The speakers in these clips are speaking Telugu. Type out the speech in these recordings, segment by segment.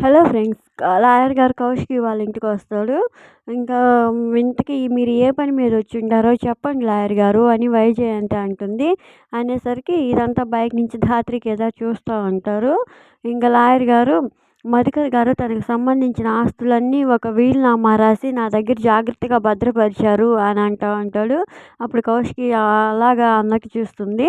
హలో ఫ్రెండ్స్ లాయర్ గారు కౌశికి వాళ్ళ ఇంటికి వస్తాడు. ఇంకా ఇంతకీ మీరు ఏ పని మీద వచ్చింటారో చెప్పండి లాయర్ గారు అని వైజయంతి అంటుంది. అనేసరికి ఇదంతా బయట నుంచి ధాత్రికి ఏదో చూస్తూ ఉంటారు. ఇంకా లాయర్ గారు మధుకర్ గారు తనకు సంబంధించిన ఆస్తులన్నీ ఒక వీలునామా రాసి నా దగ్గర జాగ్రత్తగా భద్రపరిచారు అని అంటూ ఉంటాడు. అప్పుడు కౌశికి అలాగా అన్నకి చూస్తుంది.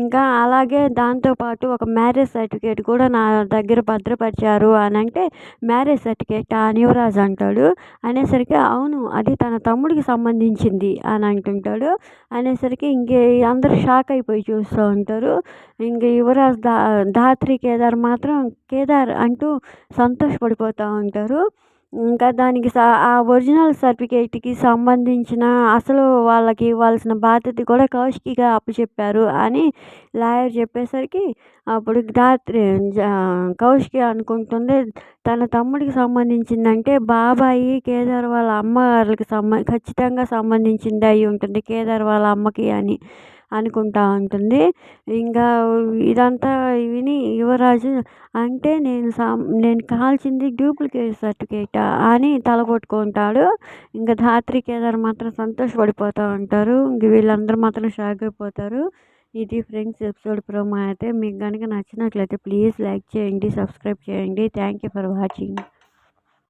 ఇంకా అలాగే దాంతోపాటు ఒక మ్యారేజ్ సర్టిఫికేట్ కూడా నా దగ్గర భద్రపరిచారు అని అంటే మ్యారేజ్ సర్టిఫికేట్ ఆ యువరాజు అంటాడు. అనేసరికి అవును అది తన తమ్ముడికి సంబంధించింది అని అంటుంటాడు. అనేసరికి ఇంకే అందరూ షాక్ అయిపోయి చూస్తూ ఉంటారు. ఇంక యువరాజ్ దా ధాత్రి కేదార్ మాత్రం కేదార్ అంటూ సంతోషపడిపోతూ ఉంటారు. ఇంకా దానికి స ఆ ఒరిజినల్ సర్టిఫికేట్కి సంబంధించిన అసలు వాళ్ళకి ఇవ్వాల్సిన బాధ్యత కూడా కౌశికిగా అప్పచెప్పారు అని లాయర్ చెప్పేసరికి అప్పుడు ధాత్రి కౌశికి అనుకుంటుంది తన తమ్ముడికి సంబంధించిందంటే బాబాయి కేదార్ వాళ్ళ అమ్మ వాళ్ళకి సంబ ఖచ్చితంగా సంబంధించింది అయి ఉంటుంది కేదార్ వాళ్ళ అమ్మకి అని. అనుకుంటా ఉంటుంది. ఇంకా ఇదంతా విని యువరాజు అంటే నేను సా నేను కాల్చింది డూప్లికేట్ సర్టిఫికేట్ అని తల కొట్టుకుంటాడు. ఇంకా ధాత్రి కేదార్ మాత్రం సంతోషపడిపోతూ ఉంటారు. ఇంక వీళ్ళందరూ మాత్రం షాక్ అయిపోతారు. ఇది ఫ్రెండ్స్ ఎపిసోడ్ ప్రోమో అయితే మీకు కనుక నచ్చినట్లయితే ప్లీజ్ లైక్ చేయండి సబ్స్క్రైబ్ చేయండి. Thank you for watching.